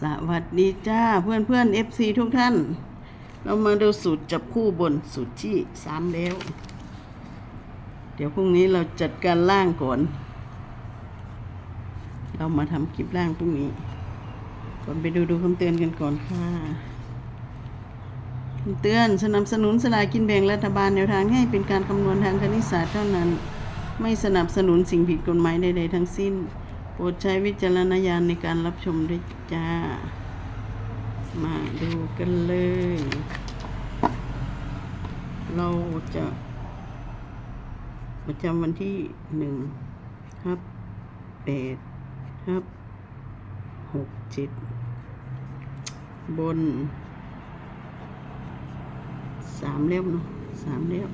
สวัสดีจ้าเพื่อนเพื่อนเอฟซีทุกท่าน เรามาดูสูตรจับคู่บนสูตรที่สามแล้ว เดี๋ยวพรุ่งนี้เราจัดการล่างก่อน เรามาทำคลิปล่างพรุ่งนี้ ก่อนไปดูดูคำเตือนกันก่อนค่ะคำเตือนสนับสนุนสลากินแบ่งรัฐบาลแนวทางให้เป็นการคำนวณทางคณิตศาสตร์เท่านั้น ไม่สนับสนุนสิ่งผิดกฎหมายใดๆทั้งสิ้น โปรดใช้วิจารณญาณในการรับชมด้วยจ้า มาดูกันเลย เราจะ ประจำวันที่หนึ่งครับแปดครับหกเจ็ดบนสามเล่มเนาะสามเล่ม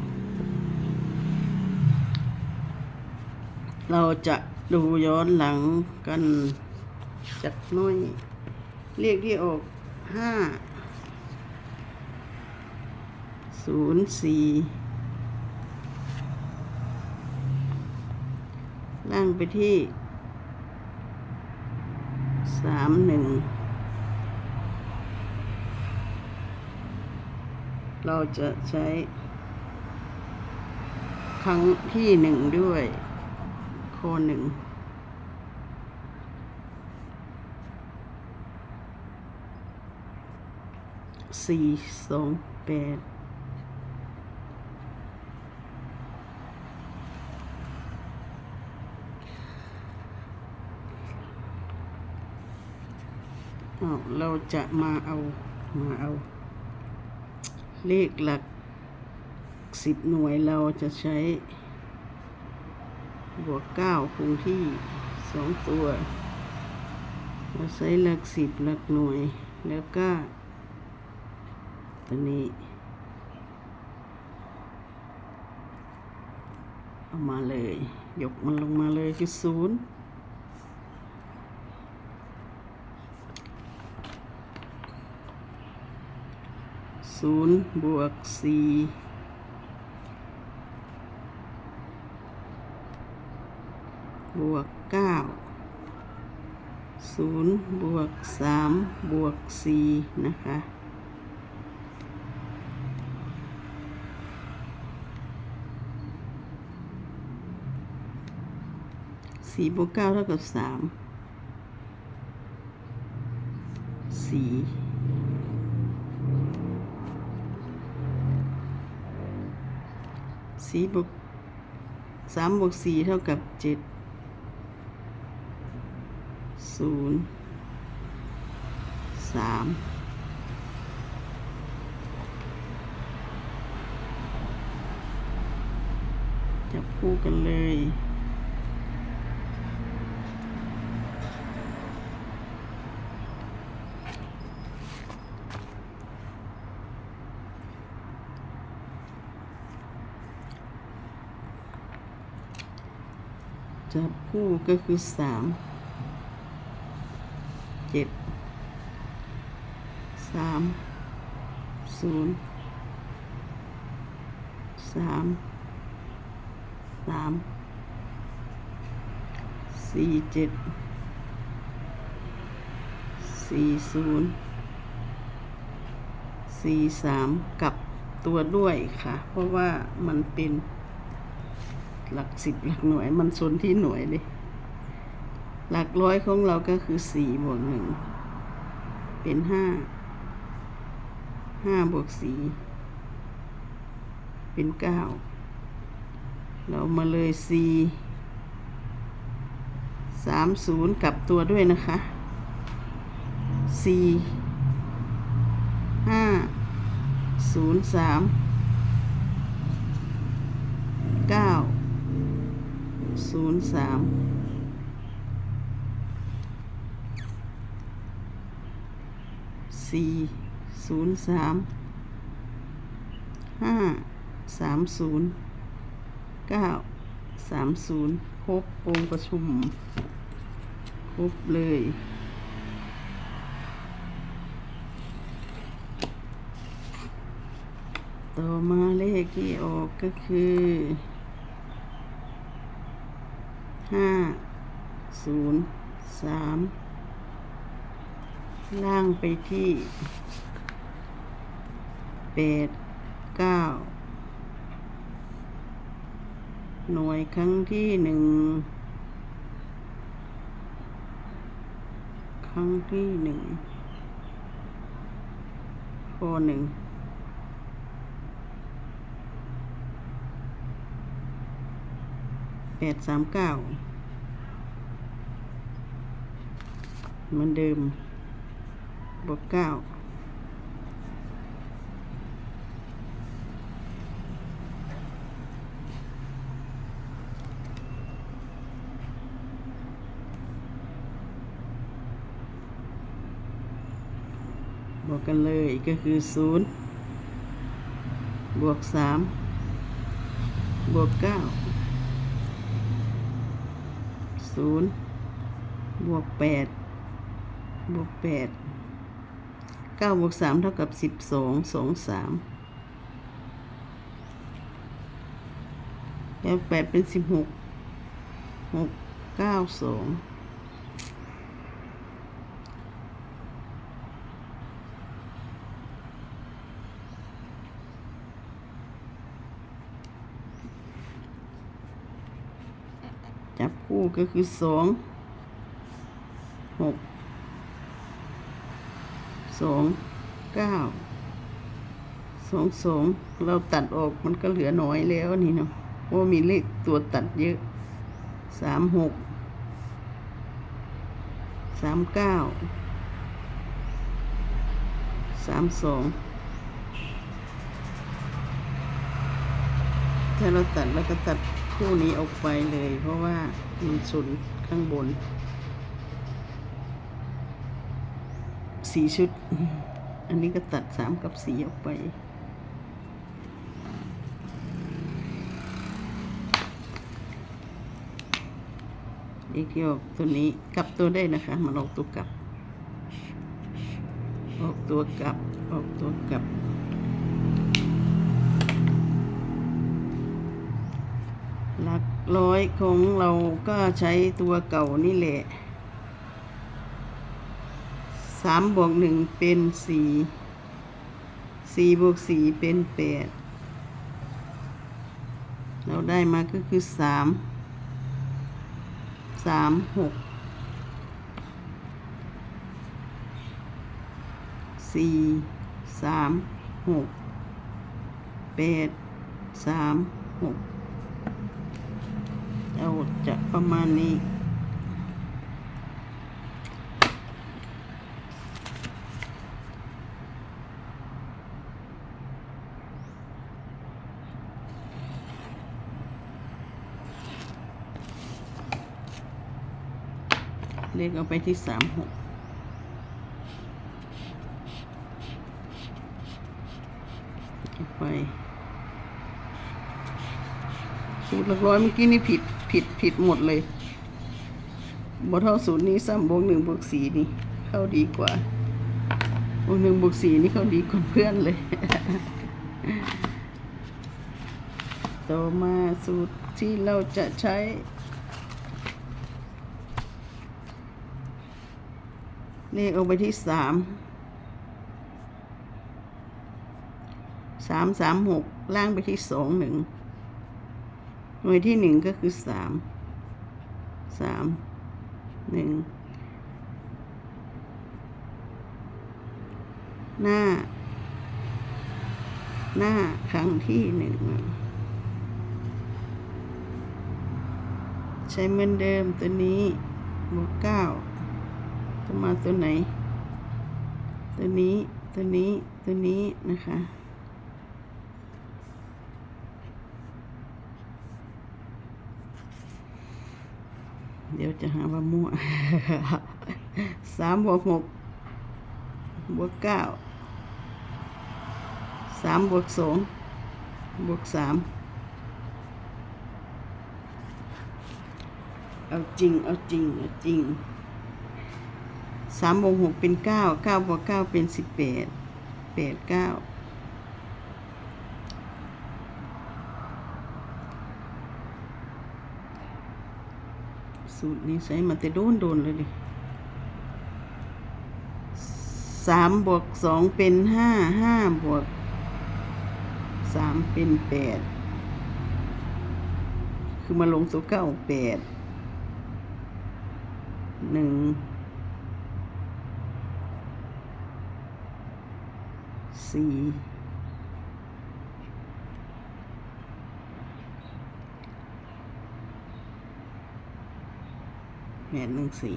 เราจะ ดูย้อนหลังกันจักน้อยเรียกที่ออกห้าศูนย์สี่ล่างไปที่สามหนึ่งเราจะใช้ครั้งที่หนึ่งด้วย โคหนึ่งสี่สองแปดอ้าเราจะมาเอา มาเอา เลขหลักสิบหน่วยเราจะใช้ บวกเก้าคงที่สองตัวเราใช้หลักสิบหลักหน่วยแล้วก็ ตัวนี้ เอามาเลย ยกมันลงมาเลยคือศูนย์ศูนย์บวกสี่ บวกเก้าศูนย์บวกสามบวกสี่นะคะสี่บวกเก้าเท่ากับสามสี่สี่บวกสามบวกสี่เท่ากับเจ็ด ศูนย์สามจับคู่กันเลยจับคู่ก็คือสาม เจ็ดสามศูนย์สามสามสี่เจ็ดสี่ศูนย์สี่สามกับตัวด้วยค่ะ เพราะว่ามันเป็นหลักสิบหลักหน่วยมันส่วนที่หน่วยเลย หลักร้อยของเราก็คือสี่บวกหนึ่งเป็นห้าห้าบวกสี่เป็นเก้าเรามาเลยสี่สามศูนย์กลับตัวด้วยนะคะสี่ห้าศูนย์สามเก้าศูนย์สาม สี่ศูนย์สามห้าสามศูนย์เก้าสามศูนย์ครบองค์ประชุม ครบเลยต่อมาเลขที่ออกก็คือห้าศูนย์สาม ล่างไปที่แปดเก้าหน่วยครั้งที่หนึ่งครั้งที่หนึ่งข้อหนึ่งแปดสามเก้าเหมือนเดิม บวกเก้าบวกกันเลยก็คือศูนย์บวกสามบวกเก้าศูนย์บวกแปดบวกแปด ก้าบวกสามเท่ากับสิบสองสองสามแล้วแปดเป็นสิบหกหกเก้าสองจับคู่ก็คือสองหก สองเก้าสองสองเราตัดออกมันก็เหลือน้อยแล้วนี่เนาะเพราะมีเลขตัวตัดเยอะสามหกสามเก้าสามสองถ้าเราตัดแล้วก็ตัดคู่นี้ออกไปเลย เพราะว่ามันสุนข้างบน สีชุด อันนี้ก็ตัดสามกับสีออกไป อีกที่ออกตัวนี้กลับตัวได้นะคะมันออกตัวกลับ ออกตัวกลับ ออกตัวกลับหลักร้อยของเราก็ใช้ตัวเก่านี่แหละ สามบวกหนึ่งเป็นสี่สี่บวกสี่เป็นแปดเราได้มาก็คือสามสามหกสี่สามหกแปดสามหกเอาจะประมาณนี้ เลขเอาไปที่สามหกไปสูตรหลักร้อยเมื่อกี้นี่ผิดผิดผิดหมดเลยบเท่าสูตรนี้ซ้ำบวกหนึ่งบวกสี่นี่ เข้าดีกว่าบวกหนึ่งบวกสี่นี่เข้าดีกว่าเพื่อนเลย ต่อมาสูตรที่เราจะใช้ เลขเอาไปที่สามสามสามหกล่างไปที่สองหนึ่งหน่วยที่หนึ่งก็คือสามสามหนึ่งหน้า หน้าครั้งที่หนึ่งใช้เหมือนเดิมตัวนี้บวกเก้า จะมาตัวไหน ตัวนี้ตัวนี้ตัวนี้นะคะเดี๋ยวจะหาว่ามั่วสามบวกหกบวกเก้าสามบวกสองบวกสามเอาจริง เอาจริง เอาจริง สามบวกหกเป็นเก้าเก้าบวกเก้าเป็นสิบแปดแปดเก้าสูตรนี้ใช้มาแต่โดนโดนเลยดิสามบวกสองเป็นห้าห้าบวกสามเป็นแปดคือมาลงตัวเก้าแปดหนึ่ง สี่แปดหนึ่งสี่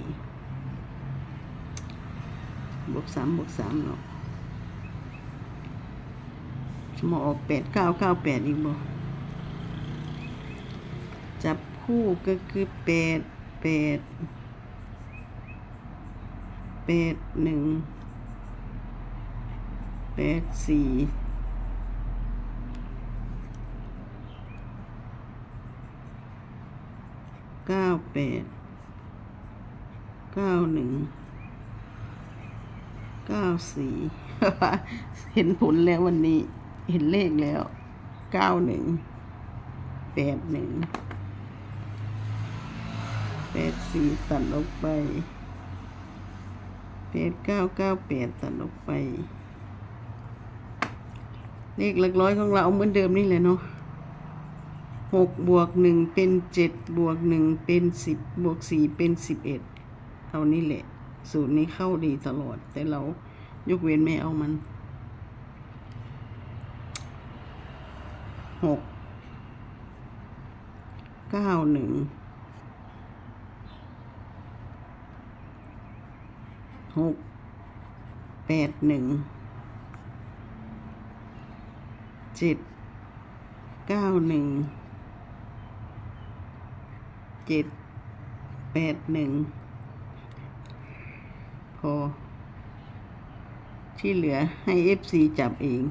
บวกสามบวกสามเนาะมาออกแปดเก้าเก้าแปดอีกบ่จับคู่ก็คือแปดแปดแปดหนึ่ง แปดสี่เก้าแปดเก้าหนึ่งเก้าสี่เห็นผลแล้ววันนี้ เห็นเลขแล้วเก้าหนึ่งแปดหนึ่งแปดสี่ตัดออกไปแปดเก้าเก้าแปดตัดออกไป เลขหลักร้อยของเราเหมือนเดิมนี่แหละเนาะหกบวกหนึ่งเป็นเจ็ดบวกหนึ่งเป็นสิบบวกสี่เป็นสิบเอ็ดเท่านี้แหละ สูตรนี้เข้าดีตลอด แต่เรายกเว้นไม่เอามันหกเก้าหนึ่งหกแปดหนึ่ง เจ็ดเก้าหนึ่งเจ็ดแปดหนึ่งพอ ที่เหลือให้เอฟซีจับเอง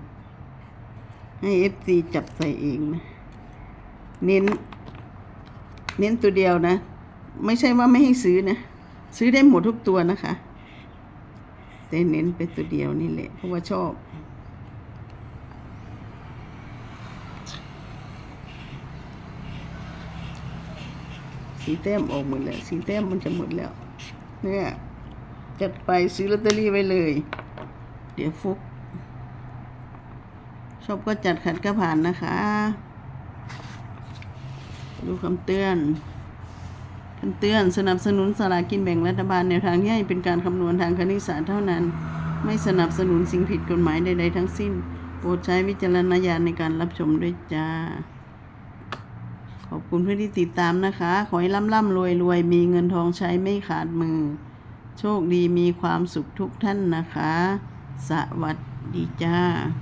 ให้เอฟซีจับใส่เองนะเน้น เน้นตัวเดียวนะ ไม่ใช่ว่าไม่ให้ซื้อนะ ซื้อได้หมดทุกตัวนะคะ แต่เน้นเป็นตัวเดียวนี่แหละ เพราะว่าชอบ สีแต้มออกหมดแล้วสีแต้มมันจะหมดแล้ว เนี่ยจัดไปซื้อลอตเตอรี่ไว้เลย เดี๋ยวฟุก ชอบก็จัดขัดก็ผ่านนะคะ ดูคำเตือนคำเตือนสนับสนุนสลากินแบ่งรัฐบาลแนวทางที่ให้เป็นการคำนวณทางคณิตศาสตร์เท่านั้น ไม่สนับสนุนสิ่งผิดกฎหมายใดๆทั้งสิ้น โปรดใช้วิจารณญาณในการรับชมด้วยจ้า อบคุณเพื่อนที่ติดตามนะคะ ขอให้ร่ำร่ำรวยรวยมีเงินทองใช้ไม่ขาดมือ โชคดีมีความสุขทุกท่านนะคะ สวัสดีจ้า